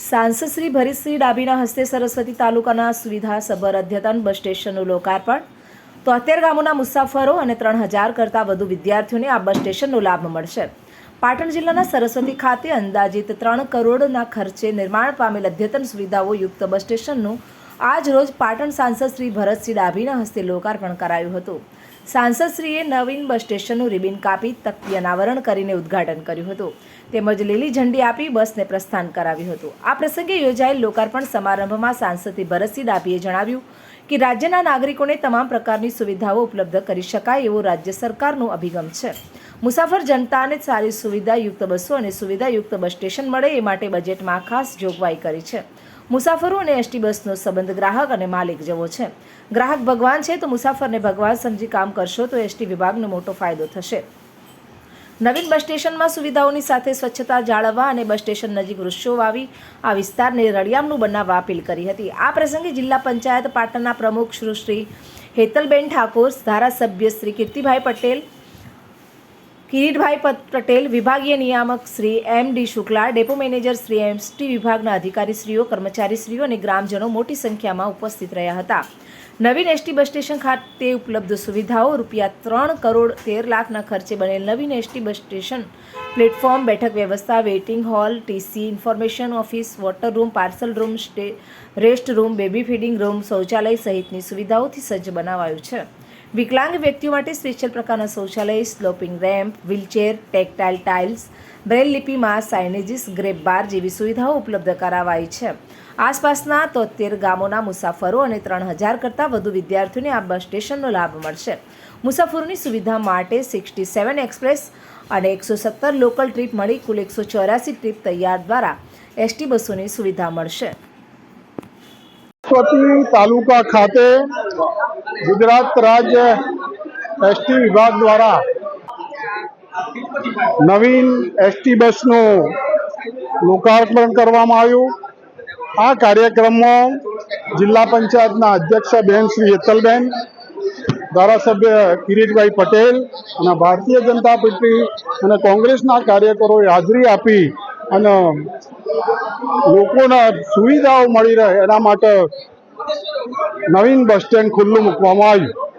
સાંસદ શ્રી ભરતસિંહ ડાભીના હસ્તે સરસ્વતી તાલુકાના સુવિધા સભર અદ્યતન બસ સ્ટેશનનું લોકાર્પણ. તોતેર ગામોના મુસાફરો અને ત્રણ હજાર કરતાં વધુ વિદ્યાર્થીઓને આ બસ સ્ટેશનનો લાભ મળશે. પાટણ જિલ્લાના સરસ્વતી ખાતે અંદાજિત ત્રણ કરોડના ખર્ચે નિર્માણ પામેલ અદ્યતન સુવિધાઓ યુક્ત બસ સ્ટેશનનું આજ રોજ પાટણ સાંસદ શ્રી ભરતસિંહ ડાભીના હસ્તે લોકાર્પણ કરાયું હતું. સાંસદશ્રીએ નવીન બસ સ્ટેશનનું રિબિન કાપી તકતી અનાવરણ કરીને ઉદ્ઘાટન કર્યું હતું. તેમજ લીલી ઝંડી આપી બસને પ્રસ્થાન કરાવ્યું હતું. આ પ્રસંગે યોજાયેલ લોકાર્પણ સમારંભમાં સાંસદથી ભરતસિંહ ડાભીએ જણાવ્યું કે, રાજ્યના નાગરિકોને તમામ પ્રકારની સુવિધાઓ ઉપલબ્ધ કરી શકાય એવો રાજ્ય સરકારનો અભિગમ છે. મુસાફર જનતાને સારી સુવિધાયુક્ત બસો અને સુવિધાયુક્ત બસ સ્ટેશન મળે એ માટે બજેટમાં ખાસ જોગવાઈ કરી છે. મુસાફરો અને એસટી બસનો સંબંધ ગ્રાહક અને માલિક જેવો છે. ગ્રાહક ભગવાન છે તો મુસાફરને ભગવાન સમજી કામ કરશો તો એસટી વિભાગનો મોટો ફાયદો થશે. નવીન બસ સ્ટેશનમાં સુવિધાઓની સાથે સ્વચ્છતા જાળવવા અને બસ સ્ટેશન નજીક વૃક્ષો વાવી આ વિસ્તારને રળિયામનું બનાવવા અપીલ કરી હતી. આ પ્રસંગે જિલ્લા પંચાયત પાટણના પ્રમુખ સુશ્રી શ્રી હેતલબેન ઠાકોર, ધારાસભ્ય શ્રી કીર્તિભાઈ પટેલ કિરીટભાઈ પટેલ, વિભાગીય નિયામક Shri M D Shukla, depot manager Shri MT વિભાગના અધિકારીશ્રીઓ, કર્મચારીશ્રીઓ અને ગ્રામજનો મોટી સંખ્યામાં ઉપસ્થિત રહ્યા હતા. નવીન એસટી બસ સ્ટેશન ખાતે ઉપલબ્ધ સુવિધાઓ, રૂપિયા ત્રણ કરોડ તેર લાખના ખર્ચે બનેલ નવીન એસટી બસ સ્ટેશન, પ્લેટફોર્મ, બેઠક વ્યવસ્થા, waiting hall TC information office, water room, parcel room, stay, rest room, baby feeding room, શૌચાલય સહિતની સુવિધાઓથી સજ્જ બનાવાયું છે. વિકલાંગ વ્યક્તિઓ માટે સ્પેશિયલ પ્રકારના શૌચાલય, sloping ramp, wheelchair, tactile tiles, Braille લિપિમાં signages grab bar જેવી સુવિધાઓ ઉપલબ્ધ કરાવાઈ છે. આસપાસના તોતેર ગામોના મુસાફરો અને ત્રણ હજાર કરતાં વધુ વિદ્યાર્થીઓને આ બસ સ્ટેશનનો લાભ મળશે. મુસાફરોની સુવિધા માટે સિક્સટી સેવન એક્સપ્રેસ અને એકસો સત્તર લોકલ ટ્રીપ મળી કુલ એકસો ચોરાસી ટ્રીપ તૈયાર દ્વારા એસટી બસોની સુવિધા મળશે. તાલુકા ખાતે ગુજરાત રાજ્ય એસટી વિભાગ દ્વારા નવીન એસટી બસનું લોકાર્પણ કરવામાં આવ્યું. આ કાર્યક્રમમાં જિલ્લા પંચાયતના અધ્યક્ષ બેન શ્રી હેતલબેન, ધારાસભ્ય કિરીટભાઈ પટેલ અને ભારતીય જનતા પાર્ટી અને કોંગ્રેસના કાર્યકરોએ હાજરી આપી અને લોકોને સુવિધાઓ મળી રહે એના માટે નવીન બસ સ્ટેન્ડ ખુલ્લું મૂકવામાં આવ્યું.